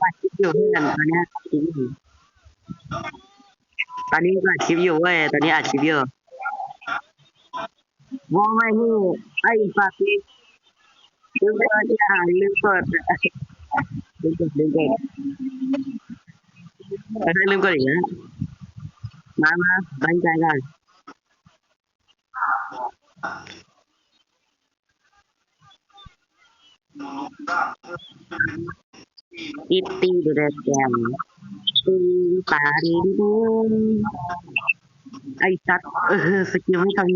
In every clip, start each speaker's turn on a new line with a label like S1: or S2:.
S1: ว่าคลิปอยู่เพื่อนตอนเนี้ยคลิปอยู่ตอนนี้ก็อัดคลิปอยู่เว้ยตอนนี้อัดคลิปอยู่ว่องไม่หูไอ้ฝากนี่ลืมเปิดอย่าลืมเปิดลืมกดลืมกดเออลืมกดอีกแล้วมามาตั้งใจกัน อีตีดูแดแกมตีปาดีดีไอ้สัตว์เออสกิลไม่ทำ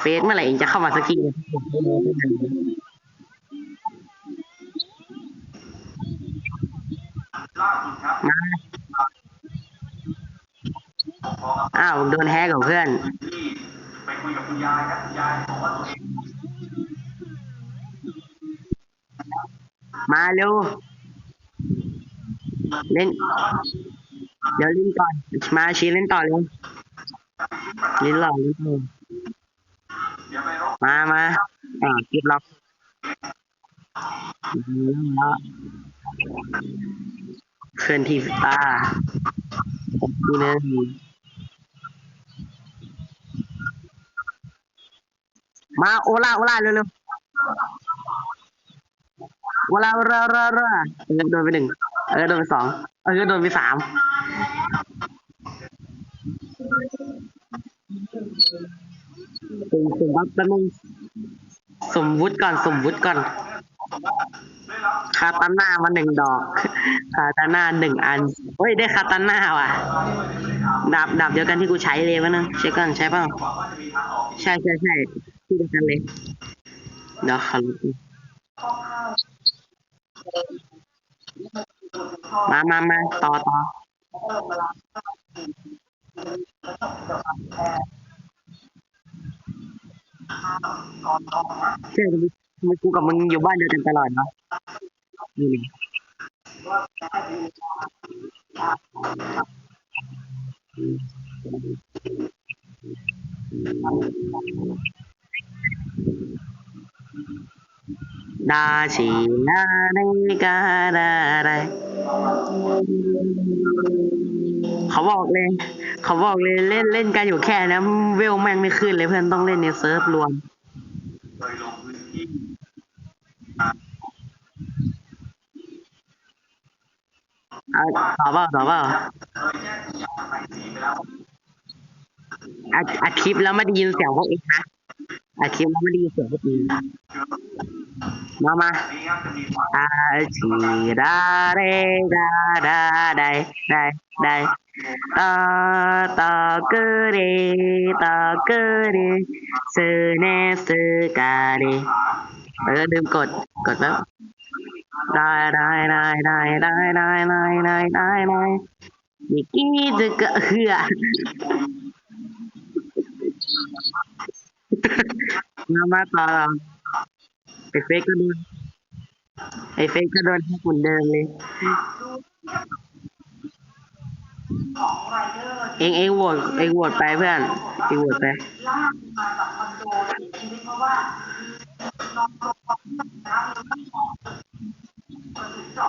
S1: เฟสเมื่อไหร่เองจะเข้ามาสกิลมาอ้าวโดนแฮกกับเพื่อน
S2: ไปคุยกับคุณยายครับคุณยายบอกว่าตัวเอง
S1: มาเร็วเล่น เดี๋ยวเล่นก่อน มาชีเล่นต่อเลยเล่นหล่อเล่นต่อมามาอ่าเก็บล็อกเคลื่อนที่ตาดูเนื้อมาโอลาโอลาเร็วๆ โอลาเร่อเร่อเร่อเออโดนไปหนึ่งเออโดนไปสองเออโดนไปสามสมสมบัติแป๊บนึงสมวุฒิก่อนสมวุฒิก่อนคาตาน่ามาหนึ่งดอกคาตาน่าหนึ่งอันเฮ้ยได้คาตาน่าว่ะดาบดาบเดียวกันที่กูใช้เลยวะนะเช็คก่อนใช่เปล่าใช่ใช่ใช่ที่เดียวกันเลยเดี๋ยวขอรู้ มามามาต่อต่อเชื่อทำไมกูกับมึงอยู่บ้านเดียวกันตลอดเนาะนี่นี่ ดาชีนาในกาดาไรเขาบอกเลย เขาบอกเลยเล่นเล่นกันอยู่แค่นะเวลแม่งไม่ขึ้นเลยเพื่อนต้องเล่นในเซิร์ฟรวม
S2: เคยลงพื้นที่
S1: เอาต่อเปล่าต่อเปล่า
S2: เคยแจ้งคุณยายไปสีไปแล้ว
S1: อัดอัดคลิปแล้วไม่ได้ยินเสียงพวกเองนะอัดคลิปแล้วไม่ได้ยินเสียงพวกเอง มามา
S2: นี้ครับจะมีความ
S1: ดาชีดาเรดาดาได้ได้ได้ตาตาเกเรตาเไอเฟกก็โดนไอเฟกก็โดนแฮกเหมืนเดิมเลยเองเองโหวตเองโหวตไปเพื่อนเองโหวตไป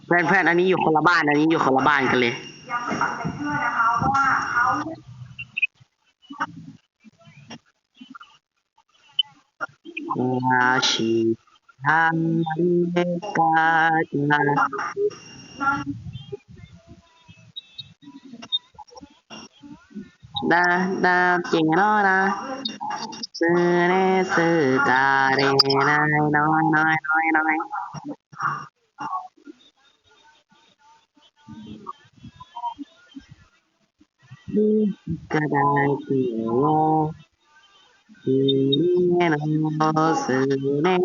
S1: เพื่อนเพื่อนอันนี้อยู่คนละบ้าน อันนี้อยู่คนละบ้านกันเลยอาชี だだきのな、すれすたれないのいのいのい。いいかだきを、ひげのすれ